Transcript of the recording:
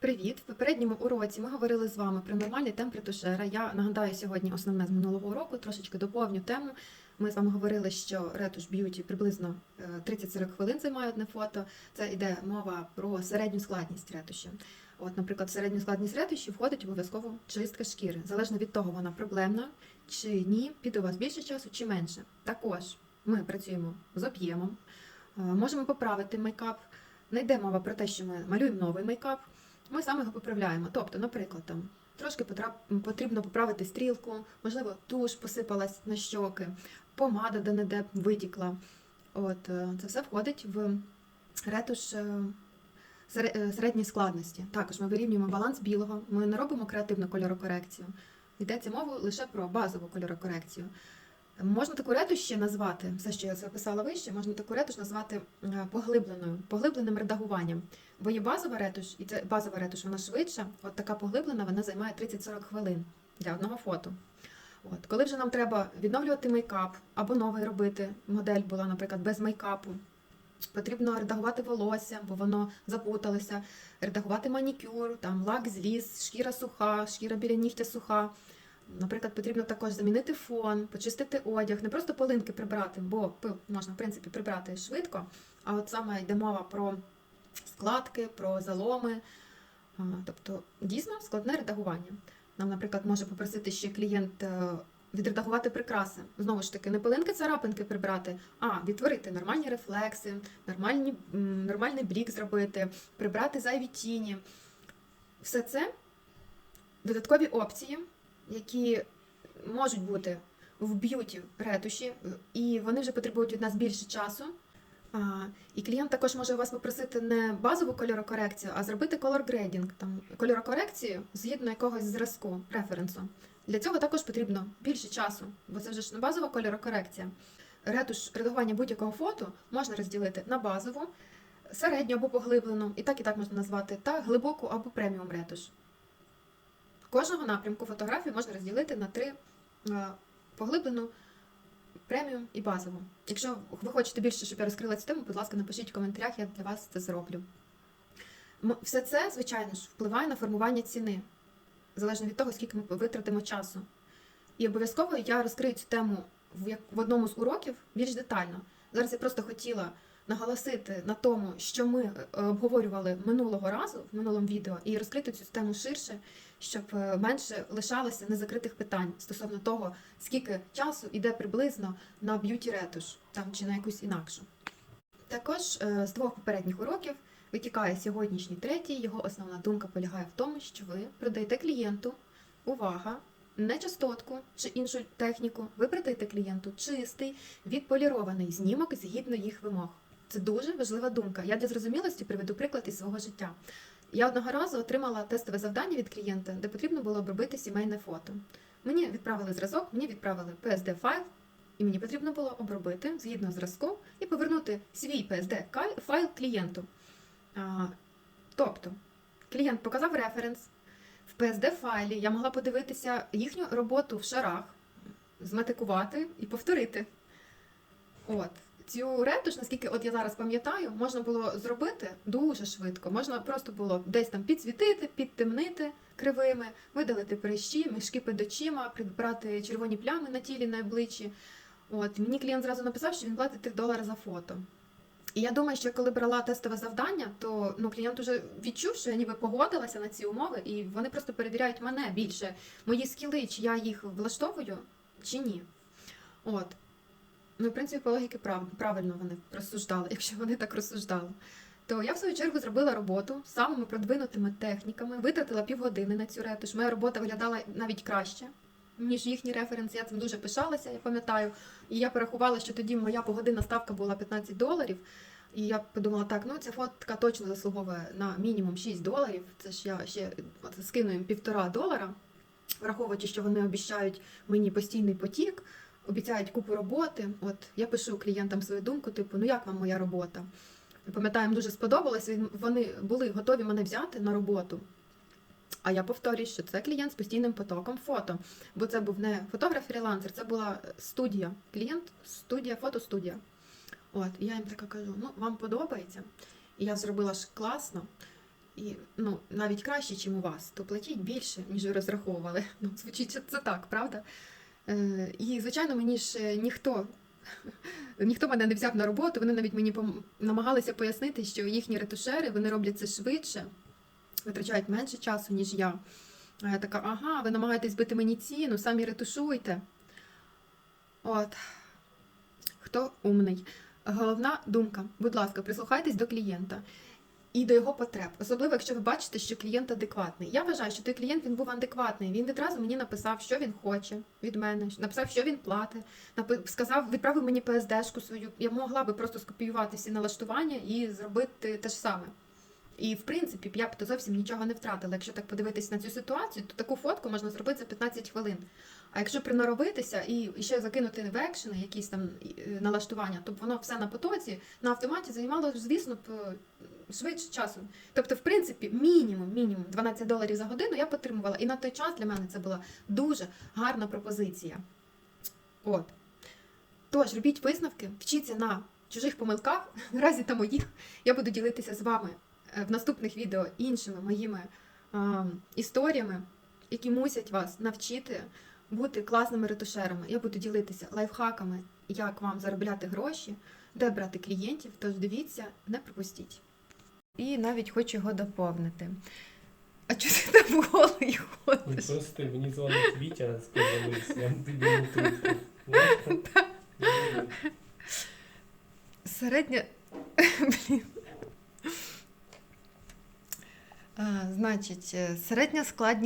Привіт! В попередньому уроці ми говорили з вами про нормальний темп ретушера. Я нагадаю сьогодні основне з минулого уроку, трошечки доповню тему. Ми з вами говорили, що ретуш б'юті приблизно е, 30-40 хвилин займає одне фото. Це йде мова про середню складність ретуші. От, наприклад, в середню складність ретуші входить обов'язково чистка шкіри. Залежно від того, вона проблемна чи ні, піде у вас більше часу чи менше. Також ми працюємо з об'ємом, е, можемо поправити мейкап. Не йде мова про те, що ми малюємо новий мейкап. Ми саме його поправляємо. Тобто, наприклад, там трошки потрібно поправити стрілку, можливо, туш посипалась на щоки, помада де-не-де витікла. От, е, це все входить в ретуш е, е, середньої складності. Також ми вирівнюємо баланс білого, ми не робимо креативну кольорокорекцію. Йдеться мова лише про базову кольорокорекцію. Можна таку ретуш ще назвати, все, що я записала вище, можна таку ретуш назвати е, поглибленою, поглибленим редагуванням. Бо є базова ретуш, і це базова ретуш, вона швидша. От така поглиблена, вона займає 30-40 хвилин для одного фото. От, коли вже нам треба відновлювати мейкап або новий робити, модель була, наприклад, без мейкапу. Потрібно редагувати волосся, бо воно запуталося, редагувати манікюр, там лак зліз, шкіра суха, шкіра біля нігтя суха. Наприклад, потрібно також замінити фон, почистити одяг, не просто полинки прибрати, бо пил можна, в принципі, прибрати швидко, а от саме йде мова про складки, про заломи. Тобто дійсно складне редагування. Нам, наприклад, може попросити ще клієнт е, відредагувати прикраси. Знову ж таки, не пилинки царапинки прибрати, а відтворити нормальні рефлекси, нормальні, нормальний блік зробити, прибрати зайві тіні. Все це додаткові опції, які можуть бути в б'юті ретуші, і вони вже потребують від нас більше часу. А, і клієнт також може вас попросити не базову кольорокорекцію, а зробити grading, там кольорокорекцію згідно якогось зразку, референсу. Для цього також потрібно більше часу, бо це вже ж не базова кольорокорекція. Ретуш редагування будь-якого фото можна розділити на базову, середню або поглиблену, і так і так можна назвати, та глибоку або преміум ретуш. Кожного напрямку фотографії можна розділити на три е, поглиблену, преміум і базову. Якщо ви хочете більше, щоб я розкрила цю тему, будь ласка, напишіть в коментарях, я для вас це зроблю. Все це, звичайно ж, впливає на формування ціни, залежно від того, скільки ми витратимо часу. І обов'язково я розкрию цю тему в одному з уроків більш детально. Зараз я просто хотіла наголосити на тому, що ми е, обговорювали минулого разу в минулому відео, і розкрити цю тему ширше, щоб е, менше лишалося незакритих питань стосовно того, скільки часу йде приблизно на б'юті ретуш там чи на якусь інакшу. Також е, з двох попередніх уроків витікає сьогоднішній третій. Його основна думка полягає в тому, що ви продаєте клієнту увага. Не частотку чи іншу техніку, ви продаєте клієнту чистий, відполірований знімок згідно їх вимог. Це дуже важлива думка. Я для зрозумілості приведу приклад із свого життя. Я одного разу отримала тестове завдання від клієнта, де потрібно було обробити сімейне фото. Мені відправили зразок, мені відправили PSD файл, і мені потрібно було обробити згідно зразку і повернути свій psd файл клієнту. А, тобто, клієнт показав референс в PSD файлі, я могла подивитися їхню роботу в шарах, зметикувати і повторити. От. Цю ретуш, наскільки от я зараз пам'ятаю, можна було зробити дуже швидко. Можна просто було десь там підсвітити, підтемнити кривими, видалити прищі, мішки під очима, прибрати червоні плями на тілі, на обличчі. От мені клієнт зразу написав, що він платить 3 долари за фото. І я думаю, що коли брала тестове завдання, то ну, клієнт вже відчув, що я ніби погодилася на ці умови, і вони просто перевіряють мене більше, мої скіли, чи я їх влаштовую, чи ні. От. Ну, в принципі, по логіки прав... правильно вони розсуждали, якщо вони так розсуждали. То я в свою чергу зробила роботу з самими продвинутими техніками, витратила півгодини на цю ретуш. Моя робота виглядала навіть краще, ніж їхні референси. Я цим дуже пишалася, я пам'ятаю. І я порахувала, що тоді моя погодинна ставка була 15 доларів. І я подумала, так, ну ця фотка точно заслуговує на мінімум 6 доларів. Це ж я ще скину їм півтора долара, враховуючи, що вони обіцяють мені постійний потік, обіцяють купу роботи. От я пишу клієнтам свою думку, типу, ну як вам моя робота? Пам'ятаю, їм дуже сподобалось. Вони були готові мене взяти на роботу. А я повторюю, що це клієнт з постійним потоком фото. Бо це був не фотограф-фрілансер, це була студія. Клієнт, студія, фотостудія. От, і я їм така кажу: ну, вам подобається? І я зробила ж класно. і ну, навіть краще, ніж у вас, то платіть більше, ніж ви розраховували. Ну, звучить це- так, правда? Е, і, звичайно, мені ж е, ніхто. Ніхто мене не взяв на роботу, вони навіть мені намагалися пояснити, що їхні ретушери вони роблять це швидше, витрачають менше часу, ніж я. Я така, ага, ви намагаєтесь бити мені ціну, самі ретушуйте. От. Хто умний? Головна думка, будь ласка, прислухайтесь до клієнта і до його потреб. Особливо, якщо ви бачите, що клієнт адекватний. Я вважаю, що той клієнт він був адекватний. Він відразу мені написав, що він хоче від мене, написав, що він платить, сказав, відправив мені PSD-шку свою. Я могла би просто скопіювати всі налаштування і зробити те ж саме. І в принципі, я б то зовсім нічого не втратила. Якщо так подивитись на цю ситуацію, то таку фотку можна зробити за 15 хвилин. А якщо приноровитися і ще закинути в екшени, якісь там е, налаштування, то воно все на потоці на автоматі займало, звісно, швидше часу. Тобто, в принципі, мінімум, мінімум 12 доларів за годину я б отримувала. І на той час для мене це була дуже гарна пропозиція. От. Тож, робіть висновки, вчіться на чужих помилках, наразі та моїх. Я буду ділитися з вами е, в наступних відео іншими моїми е, історіями, які мусять вас навчити бути класними ретушерами. Я буду ділитися лайфхаками, як вам заробляти гроші, де брати клієнтів. Тож дивіться, не пропустіть. І навіть хочу його доповнити. А чого ти там голий Ну, ходиш? Просто мені дзвонить Вітя, сподобались, я тобі не Середня. Блін. Значить, е, середня складність.